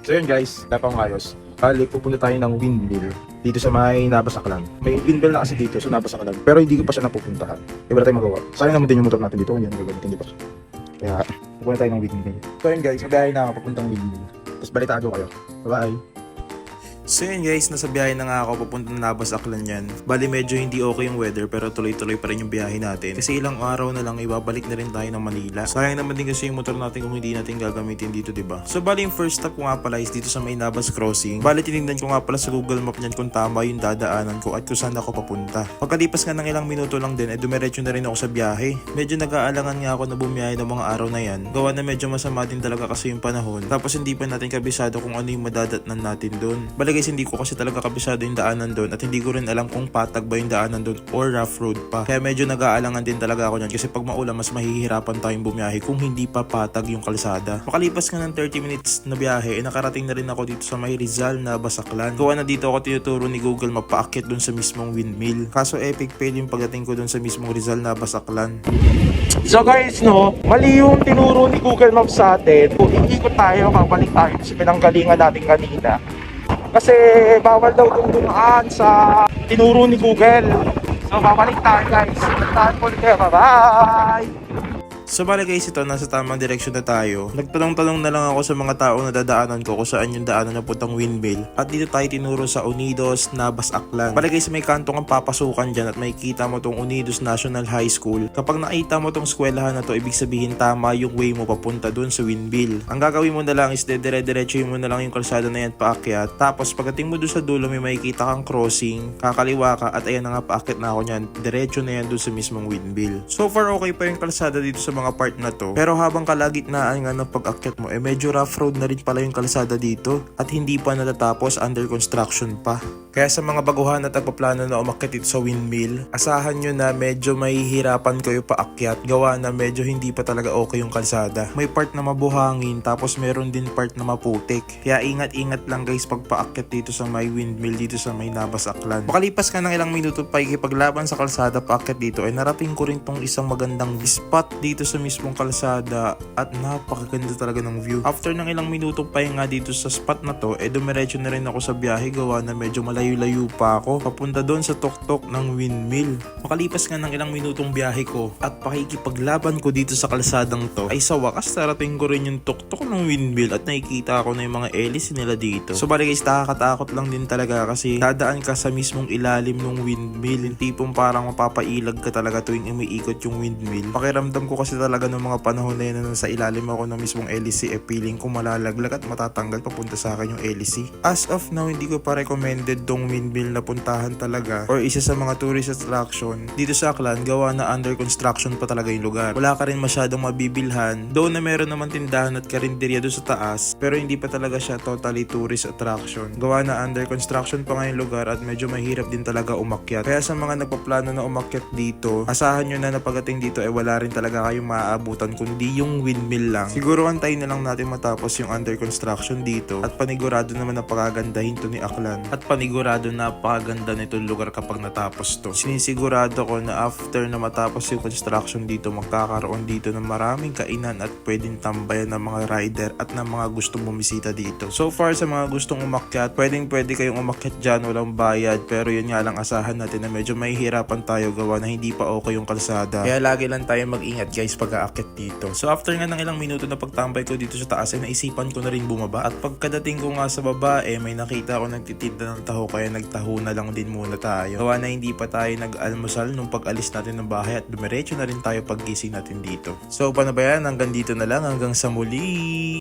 So yun guys, tapang ayos. Bali, pupunta tayo ng windmill dito sa may Nabasaklan. May windmill na kasi dito sa Nabasaklan. Pero hindi ko pa siya napupuntahan. Kaya wala tayong magawa. Sayang naman din yung motor natin dito. Hindi naman gagamitin, di ba? Kaya, pupunta tayo ng windmill. So yun guys, mabiyahe na ako papuntang windmill. Tapos balitaan ko kayo. Bye-bye. So yun guys, nasa biyahe na nga ako papunta na Nabas Aklan yan. Bali medyo hindi okay yung weather pero tuloy-tuloy pa rin yung biyahe natin. Kasi ilang araw na lang ibabalik na rin tayo ng Manila. Sayang naman din kasi yung motor natin kung hindi natin gagamitin dito, 'di ba? So bali yung first stop ko nga pala is dito sa may Nabas Crossing. Bali tinignan ko nga pala sa Google Map niyan kung tama yung dadaanan ko at kung saan ako papunta. Pagkalipas nga ng ilang minuto lang din, eh dumiretso na rin ako sa biyahe. Medyo nag-aalangan nga ako na bumiyahe ng mga araw na yan. Gawa na medyo masama din talaga kasi yung panahon. Tapos hindi pa natin kabisado kung ano yung madadatnan natin doon. Bali guys, hindi ko kasi talaga kabisado yung daanan doon at hindi ko rin alam kung patag ba yung daanan doon or rough road pa. Kaya medyo nag-aalangan din talaga ako niyan kasi pag maulan mas mahihirapan tayong bumiyahe kung hindi pa patag yung kalsada. Makalipas nga ng 30 minutes na biyahe, eh, nakarating na rin ako dito sa may Rizal na Basaklan. Gawa na dito ako tinuturo ni Google mapaakyat doon sa mismong windmill. Kaso epic fail yung pagdating ko doon sa mismong Rizal na Basaklan. So guys, no, mali yung tinuro ni Google Maps sa atin. Kung iikot tayo, kabalik tayo sa pinanggalingan natin kanina. Kasi bawal daw yung dumaan sa tinuro ni Google. So babalik tayo guys. Puntahan ko ulit kayo. Bye-bye! So bali guys ito, nasa tamang direksyon na tayo. Nagtanong-tanong na lang ako sa mga taong nadadaanan ko kung saan yung daanan na putang windmill. At dito tayo tinuro sa Unidos, Nabas, Aklan. Bali guys may kantong ang papasukan dyan at makikita mo tong Unidos National High School. Kapag nakita mo tong eskwelahan na to, ibig sabihin tama yung way mo papunta dun sa windmill. Ang gagawin mo na lang is dedire-diretso mo na lang yung kalsada na yan paakyat. Tapos pagdating mo dun sa dulo may makikita kang crossing, kakaliwa ka at ayan na nga paakyat na ako niyan. Diretso na yan dun sa mismong windmill. So far okay pa yung kalsada dito sa mga part na to. Pero habang kalagitnaan nga ng pag-akyat mo, eh medyo rough road na rin pala yung kalsada dito at hindi pa natatapos under construction pa. Kaya sa mga baguhan at nagpaplano na umakyat dito sa windmill, asahan nyo na medyo mahihirapan kayo paakyat gawa na medyo hindi pa talaga okay yung kalsada. May part na mabuhangin tapos meron din part na maputik. Kaya ingat-ingat lang guys pag paakyat dito sa may windmill dito sa may Nabas Aklan. Makalipas ka ng ilang minuto pa ikipaglaban sa kalsada paakyat dito ay narating ko rin tong isang magandang spot dito sa mismong kalsada at napakaganda talaga ng view. After ng ilang minutong pahinga dito sa spot na to, eh dumiretso na rin ako sa biyahe gawa na medyo malayo-layo pa ako papunta doon sa tuktok ng windmill. Makalipas nga ng ilang minutong biyahe ko at pakikipaglaban ko dito sa kalsadang to ay sa wakas narating ko rin yung tuktok ng windmill at nakikita ko na yung mga hélice nila dito. So bali guys, nakakatakot lang din talaga kasi dadaan ka sa mismong ilalim ng windmill. Yung tipong parang mapapailag ka talaga tuwing umiikot yung windmill. Pakiramdam ko kasi talaga ng mga panahon na yun na nasa ilalim ako ng mismong hélice eh feeling ko malalaglag at matatanggal papunta sa akin yung hélice. As of now, hindi ko pa recommended tong windmill na puntahan talaga or isa sa mga tourist attraction dito sa Aklan gawa na under construction pa talaga yung lugar. Wala ka rin masyadong mabibilhan. Though na meron naman tindahan at karinderya doon sa taas pero hindi pa talaga siya totally tourist attraction. Gawa na under construction pa nga yung lugar at medyo mahirap din talaga umakyat. Kaya sa mga nagpaplano na umakyat dito, asahan nyo na na pagdating dito ay wala rin talaga kayong maaabutan kundi yung windmill lang. Siguro antayin na lang natin matapos yung under construction dito at panigurado naman na pagagandahin to ni Aklan. At panigurado na napakaganda nitong lugar kapag natapos to. Sinisigurado ko na after na matapos yung construction dito, magkakaroon dito ng maraming kainan at pwedeng tambayan ng mga rider at ng mga gustong bumisita dito. So far sa mga gustong umakyat, pwedeng pwede kayong umakyat dyan, walang bayad. Pero yun nga lang asahan natin na medyo mahihirapan tayo gawa na hindi pa okay yung kalsada. Kaya lagi lang tayo mag-ingat guys pag aakyat dito. So after nga ng ilang minuto na pagtambay ko dito sa taas ay naisipan ko na rin bumaba. At pagkadating ko nga sa baba eh may nakita ako nagtitinda ng taho kaya nagtaho na lang din muna tayo. Gawa na hindi pa tayo nag-almusal nung pag-alis natin ng bahay at dumiretso na rin tayo paggising natin dito. So paano ba yan? Hanggang dito na lang hanggang sa muli.